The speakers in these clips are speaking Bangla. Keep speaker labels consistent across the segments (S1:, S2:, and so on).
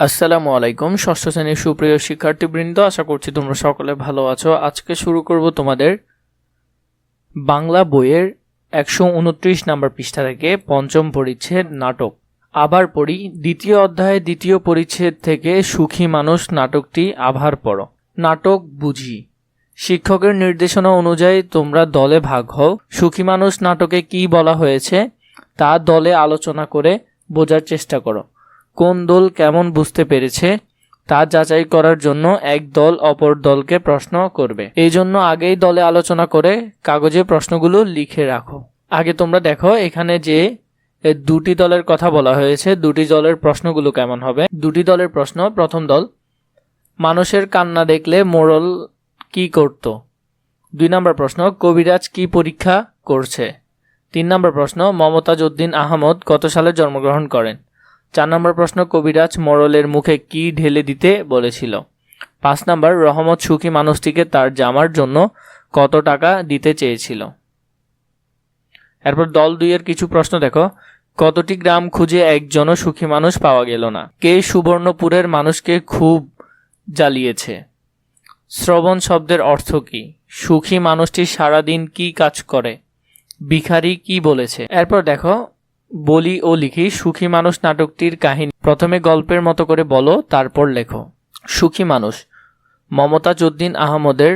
S1: আসসালামু আলাইকুম, ষষ্ঠ শ্রেণির সুপ্রিয় শিক্ষার্থীবৃন্দ, আশা করছি তোমরা সকলে ভালো আছো। আজকে শুরু করব তোমাদের বাংলা বইয়ের একশো উনত্রিশ নাম্বার পৃষ্ঠা থেকে পঞ্চম পরিচ্ছেদ নাটক। আবার পড়ি, দ্বিতীয় অধ্যায়ে, দ্বিতীয় পরিচ্ছেদ থেকে সুখী মানুষ নাটকটি আভার পড়ো। নাটক বুঝি। শিক্ষকের নির্দেশনা অনুযায়ী তোমরা দলে ভাগ হও। সুখী মানুষ নাটকে কি বলা হয়েছে, তা দলে আলোচনা করে বোঝার চেষ্টা করো। কোন দল কেমন বুঝতে পেরেছে, তা যাচাই করার জন্য এক দল অপর দলকে প্রশ্ন করবে। এই জন্য আগেই দলে আলোচনা করে কাগজে প্রশ্নগুলো লিখে রাখো। আগে তোমরা দেখো এখানে যে দুটি দলের কথা বলা হয়েছে, দুটি দলের প্রশ্নগুলো কেমন হবে। দুটি দলের প্রশ্ন, প্রথম দল, মানুষের কান্না দেখলে মোড়ল কি করত? দুই নম্বর প্রশ্ন, কবিরাজ কি পরীক্ষা করছে? তিন নম্বর প্রশ্ন, মমতাজ উদ্দিন আহমদ কত সালে জন্মগ্রহণ করেন? চার নম্বর প্রশ্ন, কবিরাজ মোড়লের মুখে কি ঢেলে দিতে বলেছিল? পাঁচ নম্বর, রহমত সুখী মানুষটিকে তার জামার জন্য কত টাকা দিতে চেয়েছিল? এরপর দল দুইয়ের কিছু প্রশ্ন দেখো। কতটি গ্রাম খুঁজে একজনও সুখী মানুষ পাওয়া গেল না? কে সুবর্ণপুরের মানুষকে খুব জ্বালিয়েছে? শ্রবণ শব্দের অর্থ কি? সুখী মানুষটি সারাদিন কি কাজ করে? ভিখারি কি বলেছে? এরপর দেখো বলি ও লিখি সুখী মানুষ নাটকটির কাহিনী। প্রথমে গল্পের মতো করে বলো, তারপর লেখো। সুখী মানুষ। মমতাজ উদ্দিন আহমদের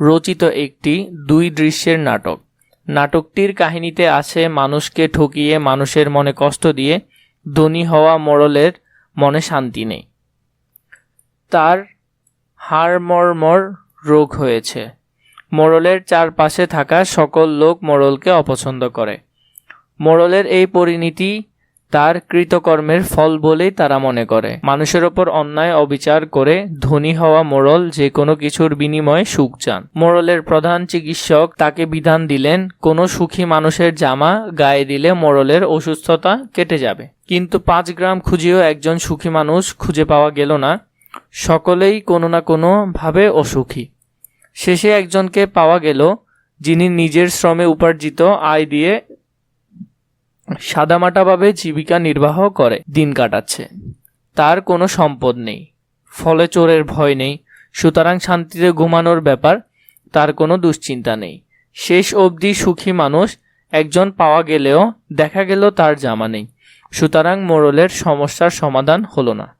S1: রচিত একটি দুই দৃশ্যের নাটক। নাটকটির কাহিনীতে আছে মানুষকে ঠকিয়ে, মানুষের মনে কষ্ট দিয়ে, ধনী হওয়া মোড়লের মনে শান্তি নেই। তার হাড়মর্মর রোগ হয়েছে। মোড়লের চারপাশে থাকা সকল লোক মোড়লকে অপছন্দ করে। মোড়লের এই পরিণতি তার কৃতকর্মের ফল বলেই তারা মনে করে। মানুষের ওপর অন্যায় অবিচার করে ধনী হওয়া মোড়ল যে কোনো কিছুর বিনিময়ে সুখ চান। মোড়লের প্রধান চিকিৎসক তাকে বিধান দিলেন, কোনো সুখী মানুষের জামা গায়ে দিলে মোড়লের অসুস্থতা কেটে যাবে। কিন্তু পাঁচ গ্রাম খুঁজেও একজন সুখী মানুষ খুঁজে পাওয়া গেল না। সকলেই কোনো না কোনো ভাবে অসুখী। শেষে একজনকে পাওয়া গেল, যিনি নিজের শ্রমে উপার্জিত আয় দিয়ে সাদামাটাভাবে জীবিকা নির্বাহ করে, দিন কাটাচ্ছে। তার কোনো সম্পদ নেই। ফলে চোরের ভয় নেই। সুতরাং শান্তিতে ঘুমানোর ব্যাপার, তার কোনো দুশ্চিন্তা নেই। শেষ অবধি সুখী মানুষ একজন পাওয়া গেলেও দেখা গেল তার জামা নেই। সুতরাং মোরলের সমস্যার সমাধান হলো না।